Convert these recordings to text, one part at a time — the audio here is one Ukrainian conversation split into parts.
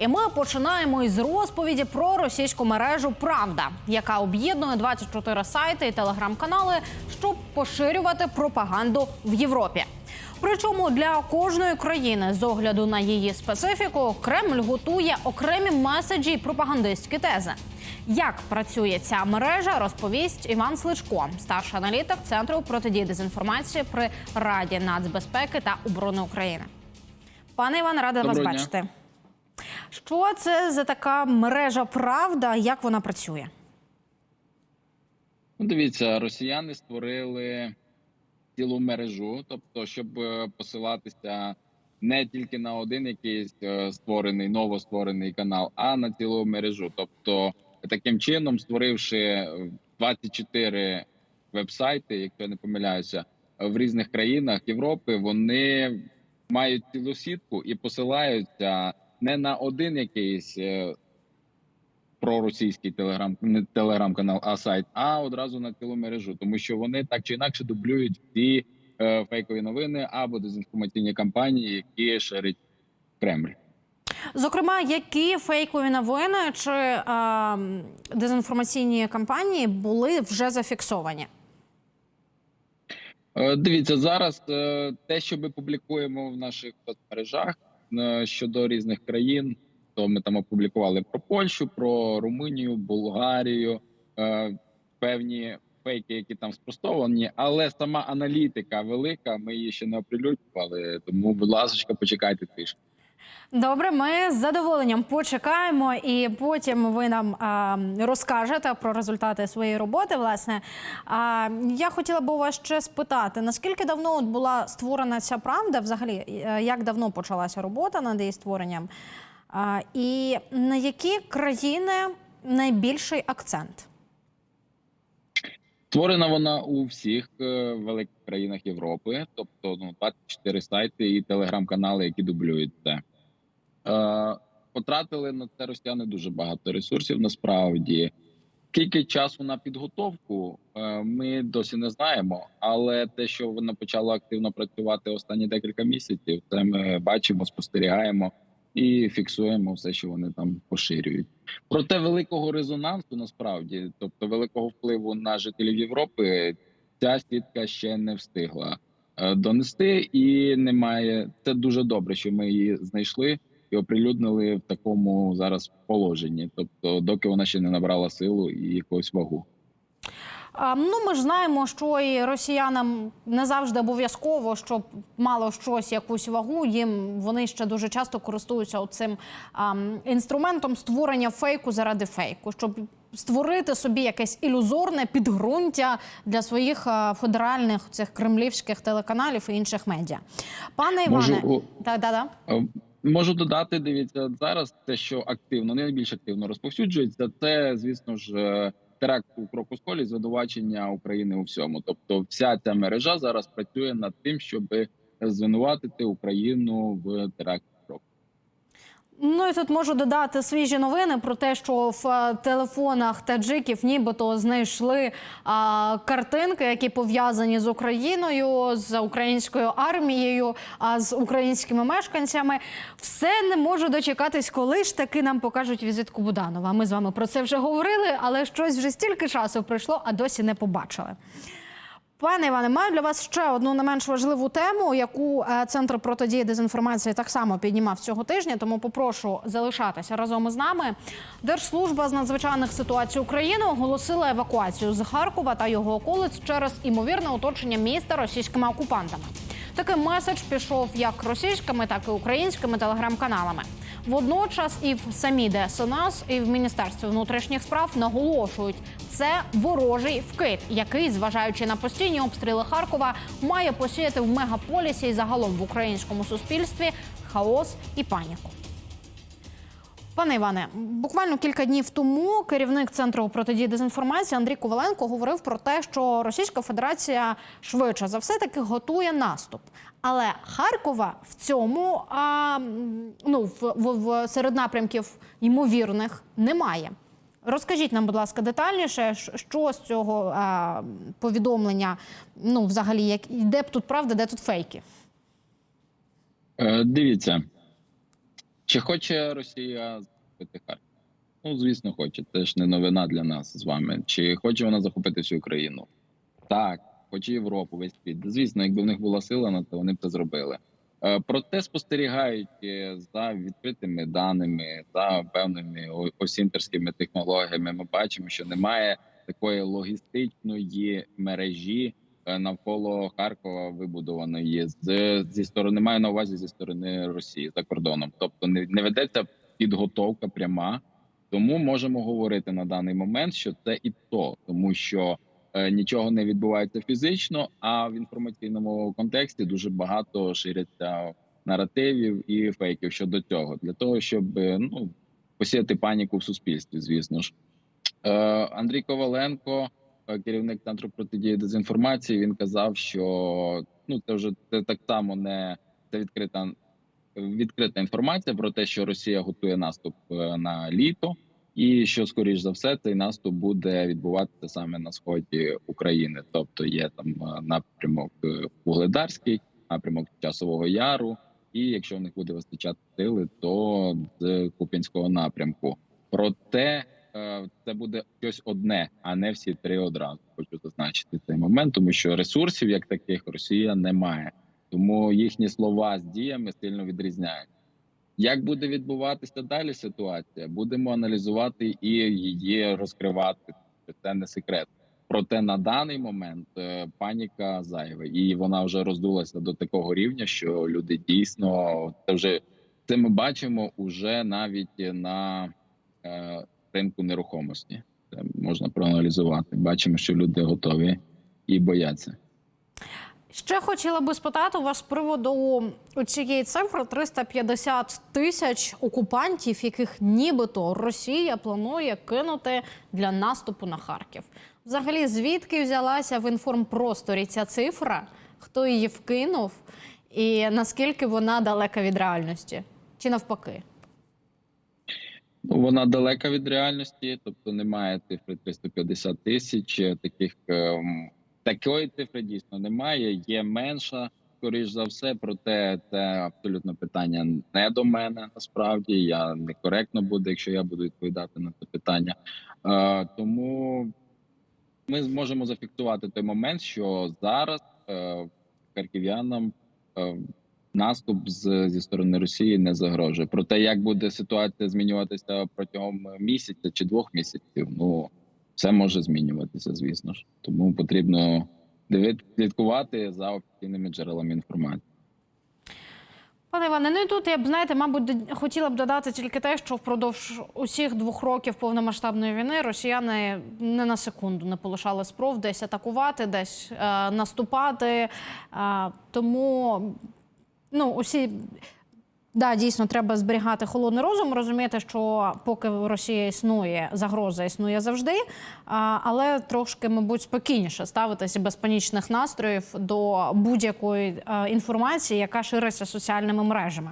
І ми починаємо із розповіді про російську мережу Правда, яка об'єднує 24 сайти і телеграм-канали, щоб поширювати пропаганду в Європі. Причому для кожної країни з огляду на її специфіку Кремль готує окремі меседжі і пропагандистські тези. Як працює ця мережа, розповість Іван Сличко, старший аналітик центру протидії дезінформації при Раді нацбезпеки та оборони України. Пане Іване, рада вас Доброго дня. бачити. Що це за така мережа Правда? Як вона працює? Ну, дивіться, росіяни створили цілу мережу, тобто, щоб е, посилатися не тільки на один якийсь е, створений, новостворений канал, а на цілу мережу. Тобто, таким чином, створивши е, 24 вебсайти, якщо я не помиляюся, в різних країнах Європи, вони мають цілу сітку і посилаються не на один якийсь е, проросійський телеграм не телеграм-канал, а сайт, а одразу на цілу мережу, тому що вони так чи інакше дублюють всі е, фейкові новини або дезінформаційні кампанії, які ширить Кремль. Зокрема, які фейкові новини чи е, дезінформаційні кампанії були вже зафіксовані? Е, Дивіться зараз те, що ми публікуємо в наших соцмережах щодо різних країн. То ми там опублікували про Польщу, про Румунію, Болгарію, е, певні фейки, які там спростовані, але сама аналітика велика. Ми її ще не оприлюднювали. Тому, будь ласка, почекайте трішки. Добре, ми з задоволенням почекаємо, і потім ви нам а, розкажете про результати своєї роботи. Власне, а, я хотіла б у вас ще спитати: наскільки давно от була створена ця правда? Взагалі, е, як давно почалася робота над її створенням? А, і на які країни найбільший акцент? Створена вона у всіх е, великих країнах Європи, тобто ну 24 сайти і телеграм-канали, які дублюють це. Е, потратили на це росіяни дуже багато ресурсів. Насправді, скільки часу на підготовку, е, ми досі не знаємо. Але те, що вона почала активно працювати останні декілька місяців, це ми бачимо, спостерігаємо і фіксуємо все, що вони там поширюють. Проте великого резонансу насправді, тобто великого впливу на жителів Європи, ця сітка ще не встигла е, донести, і немає. Це дуже добре, що ми її знайшли і оприлюднили в такому зараз положенні. Тобто, доки вона ще не набрала силу і якусь вагу. Ну, ми ж знаємо, що і росіянам не завжди обов'язково, щоб мало щось якусь вагу. Їм вони ще дуже часто користуються цим інструментом створення фейку заради фейку, щоб створити собі якесь ілюзорне підґрунтя для своїх федеральних цих кремлівських телеканалів і інших медіа. Пане Іване, так, да, да. Можу додати, дивіться зараз. Те, що активно, не найбільш активно розповсюджується, це звісно ж е, теракт у Крокусколі, звинувачення України у всьому. Тобто, вся ця мережа зараз працює над тим, щоб звинуватити Україну в теракті. Ну і тут можу додати свіжі новини про те, що в е, телефонах таджиків нібито знайшли а, картинки, які пов'язані з Україною, з українською армією, а з українськими мешканцями. Все не можу дочекатись, коли ж таки нам покажуть візитку Буданова. Ми з вами про це вже говорили, але щось вже стільки часу пройшло, а досі не побачили. Пане Іване, маю для вас ще одну не менш важливу тему, яку е, центр протидії дезінформації так само піднімав цього тижня. Тому попрошу залишатися разом із нами. Держслужба з надзвичайних ситуацій України оголосила евакуацію з Харкова та його околиць через імовірне оточення міста російськими окупантами. Такий меседж пішов як російськими, так і українськими телеграм-каналами. Водночас і в самій ДСНС, і в Міністерстві внутрішніх справ наголошують, це ворожий вкид, який, зважаючи на постійні обстріли Харкова, має посіяти в мегаполісі і загалом в українському суспільстві хаос і паніку. Пане Іване, буквально кілька днів тому керівник центру протидії дезінформації Андрій Коваленко говорив про те, що Російська Федерація швидше за все таки готує наступ. Але Харкова в цьому а, ну, в, в, в серед напрямків ймовірних немає. Розкажіть нам, будь ласка, детальніше, що з цього а, повідомлення, ну, взагалі, як де б тут правда, де тут фейки? Е, Дивіться, Чи хоче Росія захопити Харків? Ну, звісно, хоче. Це ж не новина для нас з вами. Чи хоче вона захопити всю Україну? Так, хоче Європу, весь світ. Звісно, якби в них була сила на то, вони б це зробили. Е, Проте спостерігають е, за відкритими даними, за певними осінтерськими технологіями. Ми бачимо, що немає такої логістичної мережі навколо Харкова вибудованої з зі сторони маю на увазі зі сторони Росії за кордоном. Тобто не, не ведеться підготовка пряма. Тому можемо говорити на даний момент, що це і то, тому що е, нічого не відбувається фізично, а в інформаційному контексті дуже багато ширяться наративів і фейків щодо цього, для того, щоб е, ну посіяти паніку в суспільстві. Звісно ж, е, Андрій Коваленко, е, керівник центру протидії дезінформації, він казав, що ну це вже це так само не це відкрита відкрита інформація про те, що Росія готує наступ е, на літо, і що скоріш за все цей наступ буде відбуватися саме на сході України. Тобто є там е, напрямок е, Вугледарський, напрямок Часового Яру, і якщо в них буде вистачати сили, то з Куп'янського напрямку. Проте е, це буде щось одне, а не всі три одразу. Хочу зазначити цей момент, тому що ресурсів як таких Росія не має. Тому їхні слова з діями сильно відрізняються. Як буде відбуватися далі ситуація? Будемо аналізувати і її розкривати. Це не секрет. Проте на даний момент е, паніка зайва, і вона вже роздулася до такого рівня, що люди дійсно це вже це ми бачимо уже навіть на е, ринку нерухомості. Це можна проаналізувати. Бачимо, що люди готові і бояться. Ще хотіла би спитати вас з приводу цієї цифри 350 тисяч окупантів, яких нібито Росія планує кинути для наступу на Харків. Взагалі, звідки взялася в інформпросторі ця цифра? Хто її вкинув, і наскільки вона далека від реальності? Чи навпаки? Вона далека від реальності, тобто немає цифри 350 тисяч. Таких ем, такої цифри дійсно немає. Є менша, скоріш за все. Проте це абсолютно питання не до мене. Насправді я некоректно буде, якщо я буду відповідати на це питання. Е, тому ми зможемо зафіксувати той момент, що зараз е, харків'янам. Наступ з зі сторони Росії не загрожує. Проте, як буде ситуація змінюватися протягом місяця чи двох місяців, ну все може змінюватися, звісно ж. Тому потрібно слідкувати за офіційними джерелами інформації. Пане Іване, ну і тут я б знаєте, мабуть, хотіла б додати тільки те, що впродовж усіх двох років повномасштабної війни росіяни не на секунду не полишали спроб десь атакувати, десь е, наступати. Е, тому ну, усі. Да, дійсно, треба зберігати холодний розум, розуміти, що поки Росія існує, загроза існує завжди, але трошки, мабуть, спокійніше ставитися без панічних настроїв до будь-якої е, інформації, яка шириться соціальними мережами.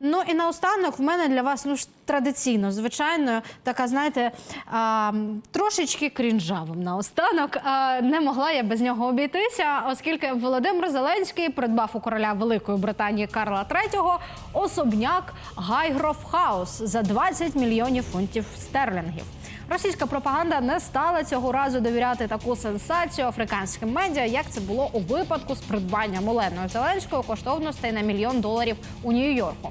Ну і наостанок в мене для вас ну ж традиційно, звичайно, така, знаєте, а, трошечки крінжавим наостанок. А, не могла я без нього обійтися, оскільки Володимир Зеленський придбав у короля Великої Британії Карла III особняк Гайгроф Хаус за 20 мільйонів фунтів стерлінгів. Російська пропаганда не стала цього разу довіряти таку сенсацію африканським медіа, як це було у випадку з придбанням Оленою Зеленською коштовностей на мільйон доларів у Нью-Йорку.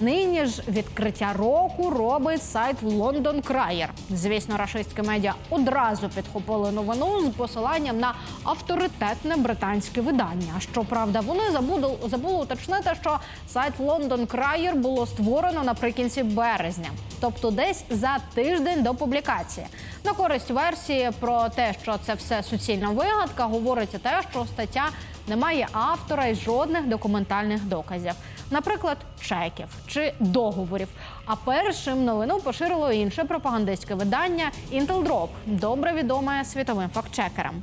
Нині ж відкриття року робить сайт Лондон Краєр. Звісно, рашистське медіа одразу підхопили новину з посиланням на авторитетне британське видання. Щоправда, вони забули, забули уточнити, що сайт Лондон Краєр було створено наприкінці березня, тобто десь за тиждень до публікації. На користь версії про те, що це все суцільна вигадка, говорить і те, що стаття не має автора і жодних документальних доказів, наприклад, чеків чи договорів. А першим новину поширило інше пропагандистське видання Drop, добре відоме світовим фактчекерам.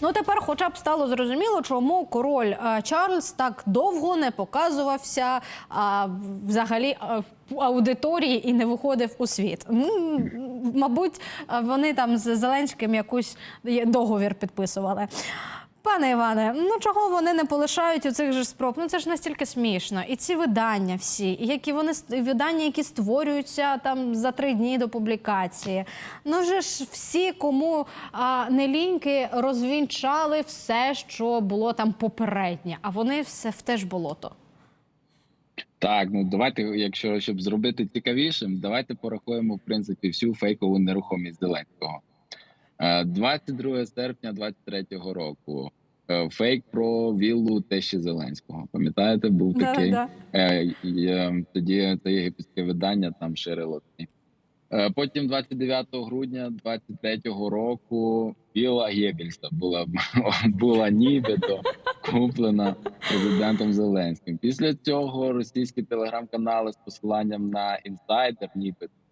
Ну тепер, хоча б стало зрозуміло, чому король е, Чарльз так довго не показувався а, взагалі е, в аудиторії і не виходив у світ. Ну, мабуть, е, вони там з Зеленським якийсь договір підписували. Пане Іване, ну чого вони не полишають у цих же спроб? Ну це ж настільки смішно. І ці видання всі, і які вони ст- видання, які створюються там за три дні до публікації. Ну же ж всі, кому а, не ліньки, розвінчали все, що було там попереднє, а вони все в те ж болото. Так, ну давайте, якщо щоб зробити цікавішим, давайте порахуємо в принципі всю фейкову нерухомість Зеленського. Е, 22 серпня 23-го року. е, Фейк про віллу тещі Зеленського. Пам'ятаєте, був такий Да-да. Е, е, тоді це єгипетське видання там ширило. Е, Потім, 29 грудня 23-го року, Вілла Геббельса була була нібито куплена президентом Зеленським. Після цього російські телеграм-канали з посиланням на інсайдер, нібито е,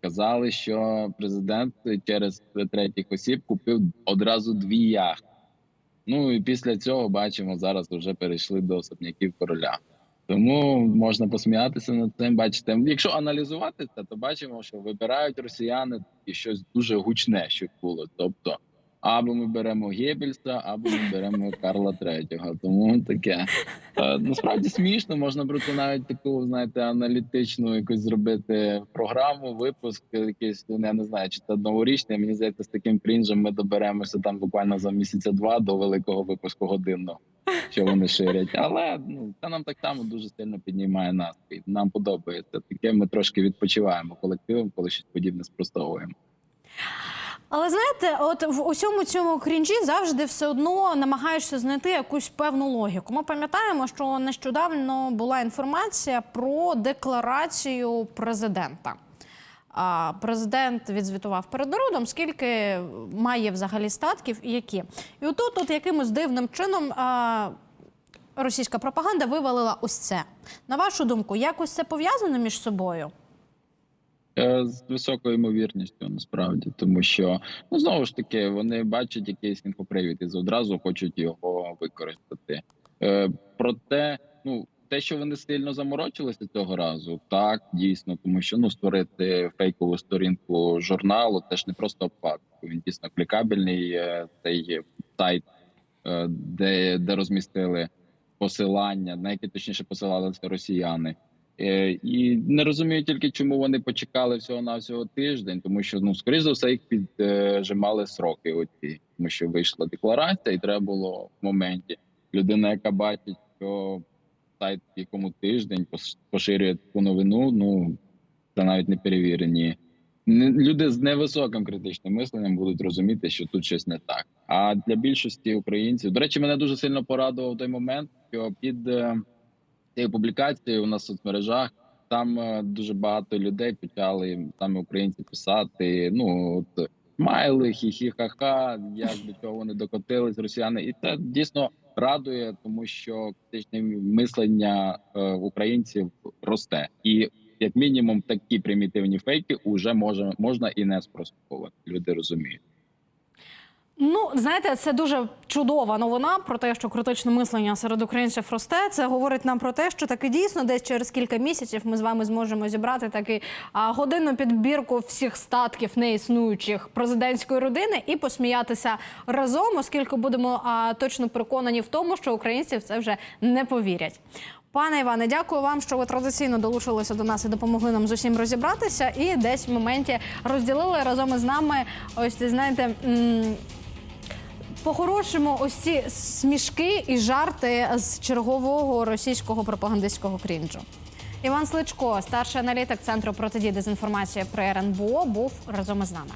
казали, що президент через третіх осіб купив одразу дві яхти. Ну і після цього бачимо, зараз вже перейшли до особняків короля. Тому можна посміятися над цим. Бачите, якщо аналізувати це, то бачимо, що вибирають росіяни і щось дуже гучне, що було. Тобто, або ми беремо Геббельса, або ми беремо Карла Третього. Тому таке Е, насправді смішно. Можна брати навіть таку, знаєте, аналітичну якусь зробити програму, випуск, якийсь ну, я не знаю, чи це новорічний. Мені здається, з таким крінжем ми доберемося там буквально за місяця два до великого випуску годинного що вони ширять. Але ну це нам так само дуже сильно піднімає настрій. Нам подобається таке. Ми трошки відпочиваємо колективом, коли щось подібне спростовуємо. Але знаєте, от в усьому цьому крінжі завжди все одно намагаєшся знайти якусь певну логіку. Ми пам'ятаємо, що нещодавно була інформація про декларацію президента. А, Президент відзвітував перед народом, скільки має взагалі статків і які. І отут, от якимось дивним чином, а, російська пропаганда вивалила ось це. На вашу думку, якось це пов'язано між собою? Е, З високою ймовірністю насправді, тому що ну знову ж таки вони бачать якийсь інфопривід і одразу хочуть його використати. Е, проте, ну те, що вони сильно заморочилися цього разу, так дійсно, тому що ну створити фейкову сторінку журналу теж не просто обпад. Він дійсно клікабельний. е, Цей сайт, е, де, де розмістили посилання, на яке точніше посилалися росіяни. Е, І не розумію тільки, чому вони почекали всього на всього тиждень, тому що ну скоріш за все їх піджимали сроки. Оці тому, що вийшла декларація, і треба було в моменті людина, яка бачить, що сайт якому тиждень поширює таку новину. Ну це навіть не перевірені. Люди з невисоким критичним мисленням будуть розуміти, що тут щось не так. А для більшості українців, до речі, мене дуже сильно порадував той момент, що під цією публікацією у нас в соцмережах там е, дуже багато людей почали саме українці писати. Ну от смайли, хі-хі, ха-ха, як до чого вони докотились, росіяни, і це дійсно радує, тому що критичне мислення е, українців росте, і як мінімум такі примітивні фейки вже може можна і не спростовувати. Люди розуміють. Ну, знаєте, це дуже чудова новина про те, що критичне мислення серед українців росте. Це говорить нам про те, що таки дійсно десь через кілька місяців ми з вами зможемо зібрати такий годинну підбірку всіх статків неіснуючих президентської родини і посміятися разом, оскільки будемо а, точно переконані в тому, що українці в це вже не повірять. Пане Іване, дякую вам, що ви традиційно долучилися до нас і допомогли нам з усім розібратися. І десь в моменті розділили разом із нами. Ось знаєте. По-хорошому, ось ці смішки і жарти з чергового російського пропагандистського крінжу. Іван Сличко, старший аналітик центру протидії дезінформації при РНБО, був разом із нами.